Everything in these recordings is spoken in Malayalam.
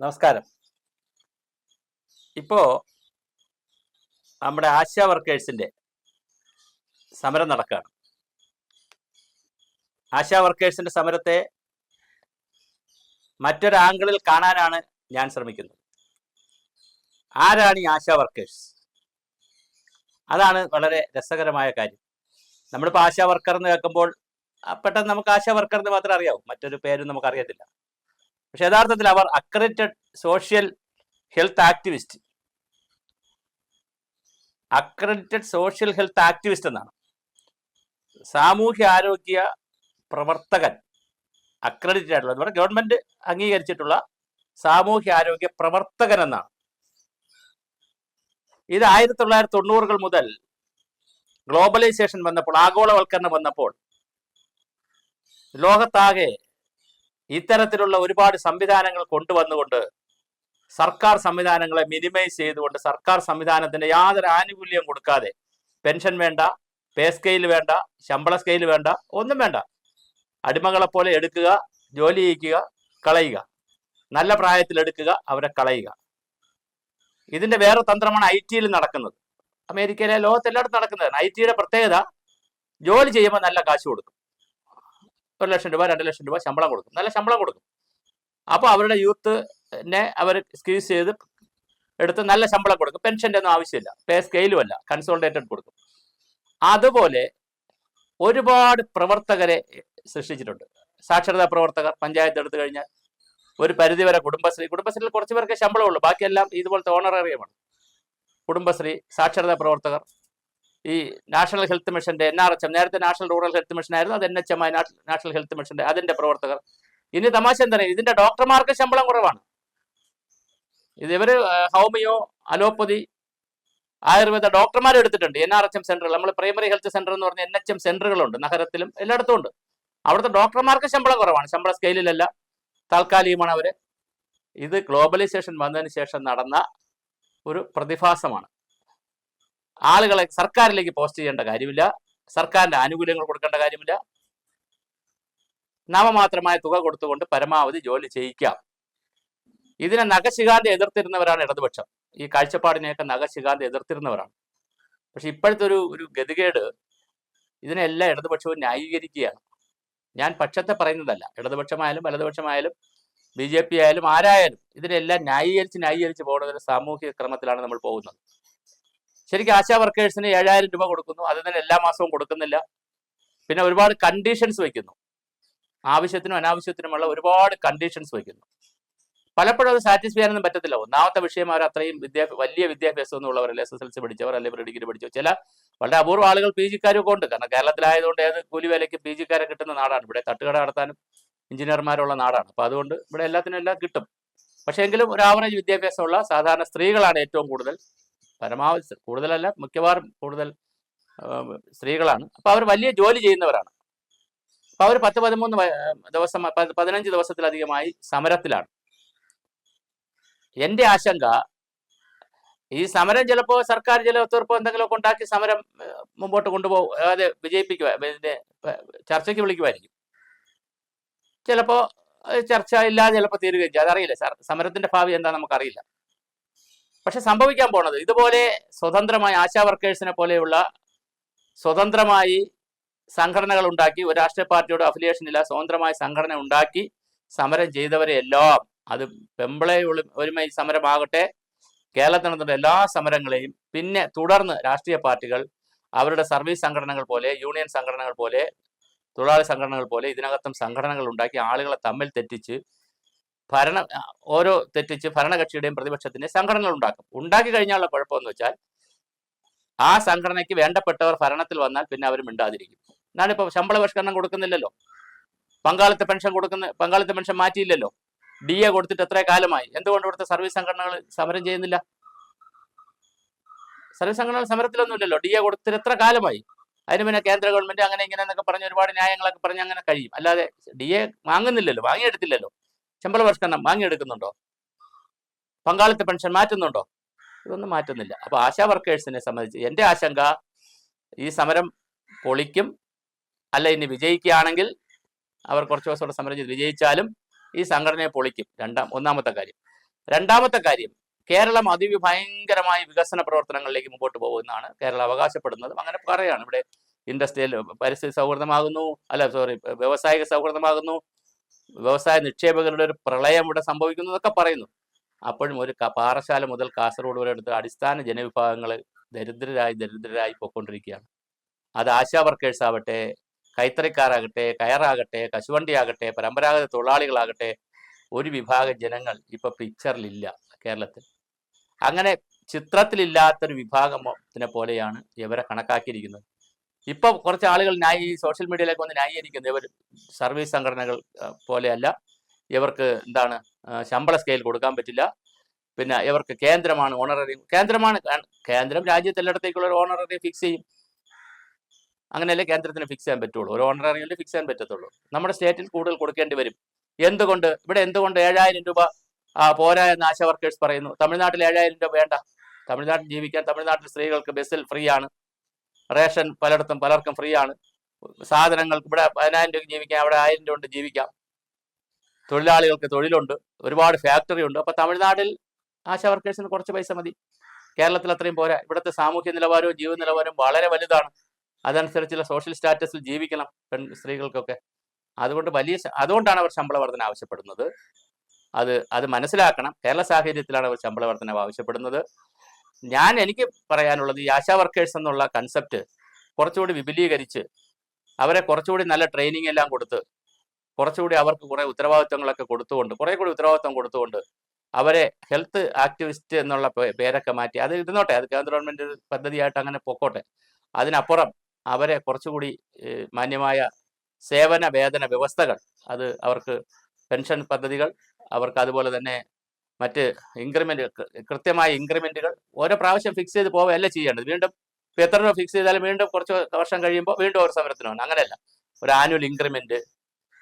നമസ്കാരം. ഇപ്പോ നമ്മുടെ ആശാ വർക്കേഴ്സിന്റെ സമരം നടക്കുകയാണ്. ആശാ വർക്കേഴ്സിന്റെ സമരത്തെ മറ്റൊരാംഗിളിൽ കാണാനാണ് ഞാൻ ശ്രമിക്കുന്നത്. ആരാണ് ഈ ആശാ വർക്കേഴ്സ്? അതാണ് വളരെ രസകരമായ കാര്യം. നമ്മളിപ്പോൾ ആശാ വർക്കർ എന്ന് കേൾക്കുമ്പോൾ പെട്ടെന്ന് നമുക്ക് ആശാ വർക്കർ എന്ന് മാത്രമേ അറിയാവൂ. മറ്റൊരു പേരും നമുക്ക് അറിയത്തില്ല പക്ഷെ യഥാർത്ഥത്തിൽ അവർ accredited social health activist accredited social health activist എന്നാണ്. സാമൂഹ്യ ആരോഗ്യ പ്രവർത്തകൻ അക്രഡിറ്റഡ് ആയിട്ടുള്ള എന്ന് ഗവൺമെന്റ് അംഗീകരിച്ചിട്ടുള്ള സാമൂഹ്യ ആരോഗ്യ പ്രവർത്തകൻ എന്നാണ്. ഇത് ആയിരത്തി തൊള്ളായിരത്തി തൊണ്ണൂറുകൾ മുതൽ ഗ്ലോബലൈസേഷൻ വന്നപ്പോൾ ആഗോളവൽക്കരണം വന്നപ്പോൾ ലോകത്താകെ ഇത്തരത്തിലുള്ള ഒരുപാട് സംവിധാനങ്ങൾ കൊണ്ടുവന്നുകൊണ്ട് സർക്കാർ സംവിധാനങ്ങളെ മിനിമൈസ് ചെയ്തുകൊണ്ട് സർക്കാർ സംവിധാനത്തിന്റെ യാതൊരു ആനുകൂല്യം കൊടുക്കാതെ പെൻഷൻ വേണ്ട പേ സ്കെയിൽ വേണ്ട ശമ്പള സ്കെയിൽ വേണ്ട ഒന്നും വേണ്ട. അടിമകളെ പോലെ എടുക്കുക ജോലി ചെയ്യിക്കുക കളയുക. നല്ല പ്രായത്തിൽ എടുക്കുക അവരെ കളയുക. ഇതിന്റെ വേറെ തന്ത്രമാണ് ഐ ടിയിൽ നടക്കുന്നത്. അമേരിക്കയിലെ ലോകത്തെല്ലായിടത്തും നടക്കുന്നത്. ഐ ടിയുടെ പ്രത്യേകത ജോലി ചെയ്യുമ്പോൾ നല്ല കാശ് കൊടുക്കും. ഒരു ലക്ഷം രൂപ രണ്ട് ലക്ഷം രൂപ ശമ്പളം കൊടുക്കും. നല്ല ശമ്പളം കൊടുക്കും. അപ്പോൾ അവരുടെ യൂത്തിനെ അവർ സ്ക്വീസ് ചെയ്ത് എടുത്ത് നല്ല ശമ്പളം കൊടുക്കും. പെൻഷന്റെ ഒന്നും ആവശ്യമില്ല. പേ സ്കെയിലും അല്ല. കൺസോൾട്ടേറ്റഡ് കൊടുക്കും. അതുപോലെ ഒരുപാട് പ്രവർത്തകരെ സൃഷ്ടിച്ചിട്ടുണ്ട്. സാക്ഷരതാ പ്രവർത്തകർ പഞ്ചായത്ത് എടുത്തു കഴിഞ്ഞാൽ ഒരു പരിധിവരെ കുടുംബശ്രീ. കുടുംബശ്രീയിൽ കുറച്ച് പേർക്ക് ശമ്പളമുള്ളൂ ബാക്കിയെല്ലാം ഇതുപോലത്തെ ഓണറേറിയമാണ് കുടുംബശ്രീ സാക്ഷരതാ പ്രവർത്തകർ ഈ നാഷണൽ ഹെൽത്ത് മിഷന്റെ എൻ ആർ എച്ച് എം നേരത്തെ നാഷണൽ റൂറൽ ഹെൽത്ത് മിഷൻ ആയിരുന്നു അത് എൻ എച്ച് എം ആയി നാഷണൽ ഹെൽത്ത് മിഷന്റെ അതിന്റെ പ്രവർത്തകർ. ഇനി തമാശ എന്താണ് ഇതിന്റെ ഡോക്ടർമാർക്ക് ശമ്പളം കുറവാണ്. ഇത് ഇവർ ഹോമിയോ അലോപ്പതി ആയുർവേദ ഡോക്ടർമാർ എടുത്തിട്ടുണ്ട്. എൻ ആർ എച്ച് എം സെന്ററുകൾ. നമ്മൾ പ്രൈമറി ഹെൽത്ത് സെന്റർ എന്ന് പറഞ്ഞ എൻ എച്ച് എം സെന്ററുകളുണ്ട് നഗരത്തിലും എല്ലായിടത്തും ഉണ്ട്. അവിടുത്തെ ഡോക്ടർമാർക്ക് ശമ്പളം കുറവാണ്. ശമ്പള സ്കെയിലിലല്ല. താൽക്കാലികമാണ് അവർ. ഇത് ഗ്ലോബലൈസേഷൻ വന്നതിന് ശേഷം നടന്ന ഒരു പ്രതിഭാസമാണ്. ആളുകളെ സർക്കാരിലേക്ക് പോസ്റ്റ് ചെയ്യേണ്ട കാര്യമില്ല. സർക്കാരിന്റെ ആനുകൂല്യങ്ങൾ കൊടുക്കേണ്ട കാര്യമില്ല. നാമമാത്രമായ തുക കൊടുത്തുകൊണ്ട് പരമാവധി ജോലി ചെയ്യിക്കാം. ഇതിനെ നഖശികാന്ത് എതിർത്തിരുന്നവരാണ് ഇടതുപക്ഷം. ഈ കാഴ്ചപ്പാടിനെയൊക്കെ നഖശികാന്ത് എതിർത്തിരുന്നവരാണ്. പക്ഷെ ഇപ്പോഴത്തെ ഒരു ഒരു ഗതികേട് ഇതിനെല്ലാം ഇടതുപക്ഷവും ന്യായീകരിക്കുകയാണ്. ഞാൻ പക്ഷത്തെ പറയുന്നതല്ല. ഇടതുപക്ഷമായാലും വലതുപക്ഷമായാലും ബി ജെ പി ആയാലും ആരായാലും ഇതിനെല്ലാം ന്യായീകരിച്ച് ന്യായീകരിച്ച് പോകുന്ന ഒരു സാമൂഹിക ക്രമത്തിലാണ് നമ്മൾ പോകുന്നത്. ശരിക്കും ആശാ വർക്കേഴ്സിന് ഏഴായിരം രൂപ കൊടുക്കുന്നു. അത് തന്നെ എല്ലാ മാസവും കൊടുക്കുന്നില്ല. പിന്നെ ഒരുപാട് കണ്ടീഷൻസ് വയ്ക്കുന്നു. ആവശ്യത്തിനും അനാവശ്യത്തിനുമുള്ള ഒരുപാട് കണ്ടീഷൻസ് വയ്ക്കുന്നു. പലപ്പോഴും അത് സാറ്റിസ്ഫൈ ചെയ്യാനൊന്നും പറ്റത്തില്ല. ഒന്നാമത്തെ വിഷയം അവർ അത്രയും വിദ്യാഭ്യാസ വലിയ വിദ്യാഭ്യാസം ഉള്ളവരല്ല എസ് എസ് എൽ സി പഠിച്ചവർ അല്ലെങ്കിൽ ഡിഗ്രി പഠിച്ചവർ. ചില വളരെ അപൂർവ ആളുകൾ പി ജിക്കാരും ഒക്കെ ഉണ്ട്. കാരണം കേരളത്തിലായതുകൊണ്ട് ഏത് കൂലി വിലയ്ക്ക് പി ജിക്കാരെ കിട്ടുന്ന നാടാണ്. ഇവിടെ തട്ടുകട നടത്താനും എഞ്ചിനീയർമാരുള്ള നാടാണ്. അപ്പോൾ അതുകൊണ്ട് ഇവിടെ എല്ലാത്തിനും എല്ലാം കിട്ടും. പക്ഷേ എങ്കിലും ഒരു ആവറേജ് വിദ്യാഭ്യാസമുള്ള സാധാരണ സ്ത്രീകളാണ് ഏറ്റവും കൂടുതൽ. പരമാവധി കൂടുതലല്ല മിക്കവാറും കൂടുതൽ സ്ത്രീകളാണ്. അപ്പോൾ അവർ വലിയ ജോലി ചെയ്യുന്നവരാണ്. അപ്പോൾ അവർ പത്ത് പതിമൂന്ന് ദിവസം പതിനഞ്ച് ദിവസത്തിലധികമായി സമരത്തിലാണ്. എന്റെ ആശങ്ക ഈ സമരം ചിലപ്പോൾ സർക്കാർ ചില ഒത്തുതീർപ്പോ എന്തെങ്കിലുമൊക്കെ ഉണ്ടാക്കി സമരം മുമ്പോട്ട് കൊണ്ടുപോകും. അതായത് വിജയിപ്പിക്കുക ഇതിന്റെ ചർച്ചയ്ക്ക് വിളിക്കുമായിരിക്കും ചിലപ്പോൾ ചർച്ച ഇല്ലാതെ ചിലപ്പോൾ തീരുകയും ചെയ്യും. അതറിയില്ല സമരത്തിന്റെ ഭാവി എന്താ നമുക്കറിയില്ല. പക്ഷെ സംഭവിക്കാൻ പോണത് ഇതുപോലെ സ്വതന്ത്രമായി ആശാ വർക്കേഴ്സിനെ പോലെയുള്ള സ്വതന്ത്രമായി സംഘടനകൾ ഉണ്ടാക്കി ഒരു രാഷ്ട്രീയ പാർട്ടിയോട് അഫിലിയേഷൻ ഇല്ല സ്വതന്ത്രമായി സംഘടന ഉണ്ടാക്കി സമരം ചെയ്തവരെയെല്ലാം അത് പെമ്പിളെ ഒരുമ സമരമാകട്ടെ കേരളത്തിൽ നടന്ന എല്ലാ സമരങ്ങളെയും പിന്നെ തുടർന്ന് രാഷ്ട്രീയ പാർട്ടികൾ അവരുടെ സർവീസ് സംഘടനകൾ പോലെ യൂണിയൻ സംഘടനകൾ പോലെ തൊഴിലാളി സംഘടനകൾ പോലെ ഇതിനകത്തും സംഘടനകൾ ഉണ്ടാക്കി ആളുകളെ തമ്മിൽ തെറ്റിച്ച് ഭരണ ഓരോ തെറ്റിച്ച് ഭരണകക്ഷിയുടെയും പ്രതിപക്ഷത്തിന്റെയും സംഘടനകൾ ഉണ്ടാക്കും. ഉണ്ടാക്കി കഴിഞ്ഞാലുള്ള കുഴപ്പമെന്ന് വെച്ചാൽ ആ സംഘടനയ്ക്ക് വേണ്ടപ്പെട്ടവർ ഭരണത്തിൽ വന്നാൽ പിന്നെ അവർ മിണ്ടാതിരിക്കും. എന്നാണിപ്പോൾ ശമ്പള പരിഷ്കരണം കൊടുക്കുന്നില്ലല്ലോ. പങ്കാളിത്ത പെൻഷൻ കൊടുക്കുന്ന പങ്കാളിത്ത പെൻഷൻ മാറ്റിയില്ലല്ലോ. ഡി എ കൊടുത്തിട്ട് എത്ര കാലമായി. എന്തുകൊണ്ട് ഇവിടുത്തെ സർവീസ് സംഘടനകൾ സമരം ചെയ്യുന്നില്ല? സർവീസ് സംഘടനകൾ സമരത്തിലൊന്നുമില്ലല്ലോ. ഡി എ കൊടുത്തിട്ട് എത്ര കാലമായി? അതിന് പിന്നെ കേന്ദ്ര ഗവൺമെന്റ് അങ്ങനെ ഇങ്ങനെ എന്നൊക്കെ പറഞ്ഞ് ഒരുപാട് ന്യായങ്ങളൊക്കെ പറഞ്ഞ് അങ്ങനെ കഴിയും. അല്ലാതെ ഡി എ വാങ്ങുന്നില്ലല്ലോ. വാങ്ങിയെടുത്തില്ലല്ലോ. ശമ്പള പരിഷ്കരണം വാങ്ങിയെടുക്കുന്നുണ്ടോ? പങ്കാളിത്ത പെൻഷൻ മാറ്റുന്നുണ്ടോ? ഇതൊന്നും മാറ്റുന്നില്ല. അപ്പൊ ആശാ വർക്കേഴ്സിനെ സംബന്ധിച്ച് എന്റെ ആശങ്ക ഈ സമരം പൊളിക്കും അല്ല ഇനി വിജയിക്കുകയാണെങ്കിൽ അവർ കുറച്ച് ദിവസം സമരം ചെയ്ത് വിജയിച്ചാലും ഈ സംഘടനയെ പൊളിക്കും. രണ്ടാം ഒന്നാമത്തെ കാര്യം. രണ്ടാമത്തെ കാര്യം കേരളം അതിഭയങ്കരമായ വികസന പ്രവർത്തനങ്ങളിലേക്ക് മുമ്പോട്ട് പോകുമെന്നാണ് കേരളം അവകാശപ്പെടുന്നത്. അങ്ങനെ പറയാണ് ഇവിടെ ഇൻഡസ്ട്രിയൽ പരിസ്ഥിതി സൗഹൃദമാകുന്നു അല്ല സോറി വ്യവസായിക സൗഹൃദമാകുന്നു വ്യവസായ നിക്ഷേപകരുടെ ഒരു പ്രളയം ഇവിടെ സംഭവിക്കുന്നു എന്നൊക്കെ പറയുന്നു. അപ്പോഴും ഒരു പാറശാല മുതൽ കാസർഗോഡ് വരെ എടുത്ത് അടിസ്ഥാന ജനവിഭാഗങ്ങൾ ദരിദ്രരായി ദരിദ്രരായി പോയിക്കൊണ്ടിരിക്കുകയാണ്. അത് ആശാ വർക്കേഴ്സ് ആവട്ടെ കൈത്തറിക്കാരാകട്ടെ കയറാകട്ടെ കശുവണ്ടിയാകട്ടെ പരമ്പരാഗത തൊഴിലാളികളാകട്ടെ ഒരു വിഭാഗം ജനങ്ങൾ ഇപ്പൊ പിക്ചറിലില്ല കേരളത്തിൽ. അങ്ങനെ ചിത്രത്തിലില്ലാത്തൊരു വിഭാഗത്തിനെ പോലെയാണ് ഇവരെ കണക്കാക്കിയിരിക്കുന്നത്. ഇപ്പൊ കുറച്ച് ആളുകൾ ന്യായ ഈ സോഷ്യൽ മീഡിയയിലേക്ക് വന്ന് ന്യായീകരിക്കുന്നത് ഇവർ സർവീസ് സംഘടനകൾ പോലെയല്ല. ഇവർക്ക് എന്താണ് ശമ്പള സ്കെയിൽ കൊടുക്കാൻ പറ്റില്ല. പിന്നെ ഇവർക്ക് കേന്ദ്രമാണ് ഓണററി കേന്ദ്രമാണ് കേന്ദ്രം രാജ്യത്തെല്ലായിടത്തേക്കുള്ള ഒരു ഓണററി ഫിക്സ് ചെയ്യും. അങ്ങനെയല്ലേ കേന്ദ്രത്തിന് ഫിക്സ് ചെയ്യാൻ പറ്റുള്ളൂ. ഒരു ഓണററിയിൽ ഫിക്സ് ചെയ്യാൻ പറ്റത്തുള്ളൂ. നമ്മുടെ സ്റ്റേറ്റിൽ കൂടുതൽ കൊടുക്കേണ്ടി വരും. എന്തുകൊണ്ട്? ഇവിടെ എന്തുകൊണ്ട് ഏഴായിരം രൂപ പോരാ എന്ന് ആശാ വർക്കേഴ്സ് പറയുന്നു. തമിഴ്നാട്ടിൽ ഏഴായിരം രൂപ വേണ്ട. തമിഴ്നാട്ടിൽ ജീവിക്കാൻ തമിഴ്നാട്ടിൽ സ്ത്രീകൾക്ക് ബസ്സിൽ ഫ്രീ ആണ്. റേഷൻ പലയിടത്തും പലർക്കും ഫ്രീ ആണ്. സാധനങ്ങൾ ഇവിടെ പതിനായിരം രൂപ ജീവിക്കാം അവിടെ ആയിരം രൂപ കൊണ്ട് ജീവിക്കാം. തൊഴിലാളികൾക്ക് തൊഴിലുണ്ട് ഒരുപാട് ഫാക്ടറി ഉണ്ട്. അപ്പൊ തമിഴ്നാട്ടിൽ ആശാ വർക്കേഴ്സിന് കുറച്ച് പൈസ മതി. കേരളത്തിൽ അത്രയും പോരാ. ഇവിടുത്തെ സാമൂഹ്യ നിലവാരവും ജീവ നിലവാരവും വളരെ വലുതാണ്. അതനുസരിച്ചുള്ള സോഷ്യൽ സ്റ്റാറ്റസിൽ ജീവിക്കണം പെൺ സ്ത്രീകൾക്കൊക്കെ. അതുകൊണ്ട് വലിയ അതുകൊണ്ടാണ് അവർ ശമ്പള വർധന ആവശ്യപ്പെടുന്നത്. അത് അത് മനസ്സിലാക്കണം. കേരള സാഹചര്യത്തിലാണ് അവർ ശമ്പള വർധന ആവശ്യപ്പെടുന്നത്. ഞാൻ എനിക്ക് പറയാനുള്ളത് ഈ ആശാ വർക്കേഴ്സ് എന്നുള്ള കൺസെപ്റ്റ് കുറച്ചുകൂടി വിപുലീകരിച്ച് അവരെ കുറച്ചുകൂടി നല്ല ട്രെയിനിങ് എല്ലാം കൊടുത്ത് കുറച്ചുകൂടി അവർക്ക് കുറെ ഉത്തരവാദിത്തങ്ങളൊക്കെ കൊടുത്തുകൊണ്ട് കുറെ കൂടി ഉത്തരവാദിത്തം കൊടുത്തുകൊണ്ട് അവരെ ഹെൽത്ത് ആക്ടിവിസ്റ്റ് എന്നുള്ള പേരൊക്കെ മാറ്റി. അത് ഇരുന്നോട്ടെ അത് കേന്ദ്ര ഗവൺമെന്റ് പദ്ധതിയായിട്ട് അങ്ങനെ പൊക്കോട്ടെ. അതിനപ്പുറം അവരെ കുറച്ചുകൂടി മാന്യമായ സേവന വേതന വ്യവസ്ഥകൾ അത് അവർക്ക് പെൻഷൻ പദ്ധതികൾ അവർക്ക് അതുപോലെ തന്നെ മറ്റ് ഇൻക്രിമെന്റ് കൃത്യമായ ഇൻക്രിമെന്റുകൾ ഓരോ പ്രാവശ്യം ഫിക്സ് ചെയ്ത് പോവുകയല്ല ചെയ്യേണ്ടത്. വീണ്ടും എത്ര രൂപ ഫിക്സ് ചെയ്താലും വീണ്ടും കുറച്ച് വർഷം കഴിയുമ്പോൾ വീണ്ടും ഒരു സമരത്തിനാണ് അങ്ങനെയല്ല. ഒരു ആനുവൽ ഇൻക്രിമെന്റ്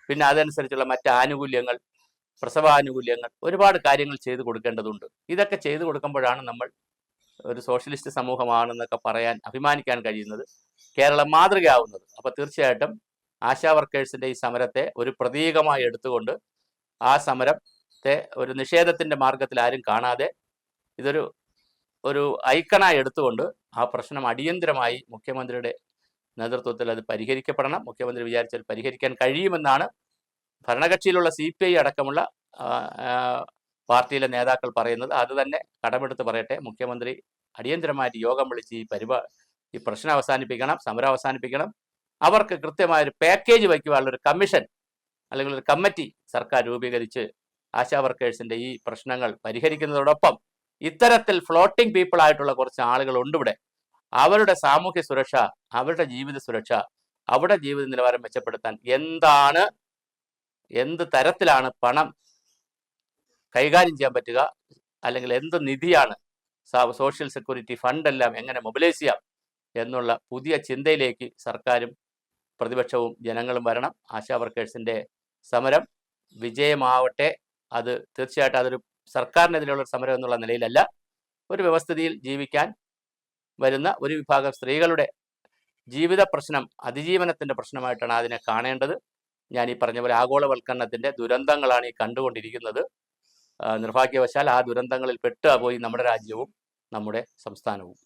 പിന്നെ അതനുസരിച്ചുള്ള മറ്റ് ആനുകൂല്യങ്ങൾ പ്രസവാനുകൂല്യങ്ങൾ ഒരുപാട് കാര്യങ്ങൾ ചെയ്തു കൊടുക്കേണ്ടതുണ്ട്. ഇതൊക്കെ ചെയ്തു കൊടുക്കുമ്പോഴാണ് നമ്മൾ ഒരു സോഷ്യലിസ്റ്റ് സമൂഹമാണെന്നൊക്കെ പറയാൻ അഭിമാനിക്കാൻ കഴിയുന്നത് കേരളം മാതൃകയാവുന്നത്. അപ്പൊ തീർച്ചയായിട്ടും ആശാ വർക്കേഴ്സിന്റെ ഈ സമരത്തെ ഒരു പ്രതീകമായി എടുത്തുകൊണ്ട് ആ സമരത്തെ ഒരു നിഷേധത്തിന്റെ മാർഗത്തിൽ ആരും കാണാതെ ഇതൊരു ഒരു ഐക്കണായി എടുത്തുകൊണ്ട് ആ പ്രശ്നം അടിയന്തരമായി മുഖ്യമന്ത്രിയുടെ നേതൃത്വത്തിൽ അത് പരിഹരിക്കപ്പെടണം. മുഖ്യമന്ത്രി വിചാരിച്ചാൽ പരിഹരിക്കാൻ കഴിയുമെന്നാണ് ഭരണകക്ഷിയിലുള്ള സി പി ഐ അടക്കമുള്ള പാർട്ടിയിലെ നേതാക്കൾ പറയുന്നത്. അത് തന്നെ കടമെടുത്ത് പറയട്ടെ. മുഖ്യമന്ത്രി അടിയന്തരമായിട്ട് യോഗം വിളിച്ച് ഈ പരിപാ ഈ പ്രശ്നം അവസാനിപ്പിക്കണം സമരം അവസാനിപ്പിക്കണം. അവർക്ക് കൃത്യമായൊരു പാക്കേജ് വയ്ക്കുവാനുള്ള ഒരു കമ്മീഷൻ അല്ലെങ്കിൽ ഒരു കമ്മിറ്റി സർക്കാർ രൂപീകരിച്ച് ആശാ വർക്കേഴ്സിന്റെ ഈ പ്രശ്നങ്ങൾ പരിഹരിക്കുന്നതോടൊപ്പം ഇത്തരത്തിൽ ഫ്ലോട്ടിംഗ് പീപ്പിൾ ആയിട്ടുള്ള കുറച്ച് ആളുകൾ ഉണ്ട് ഇവിടെ. അവരുടെ സാമൂഹ്യ സുരക്ഷ അവരുടെ ജീവിത സുരക്ഷ അവരുടെ ജീവിത നിലവാരം മെച്ചപ്പെടുത്താൻ എന്താണ് എന്ത് തരത്തിലാണ് പണം കൈകാര്യം ചെയ്യാൻ പറ്റുക അല്ലെങ്കിൽ എന്ത് നിധിയാണ് സോഷ്യൽ സെക്യൂരിറ്റി ഫണ്ട് എല്ലാം എങ്ങനെ മൊബിലൈസ് ചെയ്യാം എന്നുള്ള പുതിയ ചിന്തയിലേക്ക് സർക്കാരും പ്രതിപക്ഷവും ജനങ്ങളും വരണം. ആശാ വർക്കേഴ്സിന്റെ സമരം വിജയമാവട്ടെ. അത് തീർച്ചയായിട്ടും അതൊരു സർക്കാരിനെതിരെയുള്ള സമരം എന്നുള്ള നിലയിലല്ല. ഒരു വ്യവസ്ഥിതിയിൽ ജീവിക്കാൻ വരുന്ന ഒരു വിഭാഗം സ്ത്രീകളുടെ ജീവിത പ്രശ്നം അതിജീവനത്തിന്റെ പ്രശ്നമായിട്ടാണ് അതിനെ കാണേണ്ടത്. ഞാൻ ഈ പറഞ്ഞ പോലെ ആഗോളവൽക്കരണത്തിന്റെ ദുരന്തങ്ങളാണ് ഈ കണ്ടുകൊണ്ടിരിക്കുന്നത്. നിർഭാഗ്യവശാൽ ആ ദുരന്തങ്ങളിൽ പെട്ടുപോയി നമ്മുടെ രാജ്യവും നമ്മുടെ സംസ്ഥാനവും.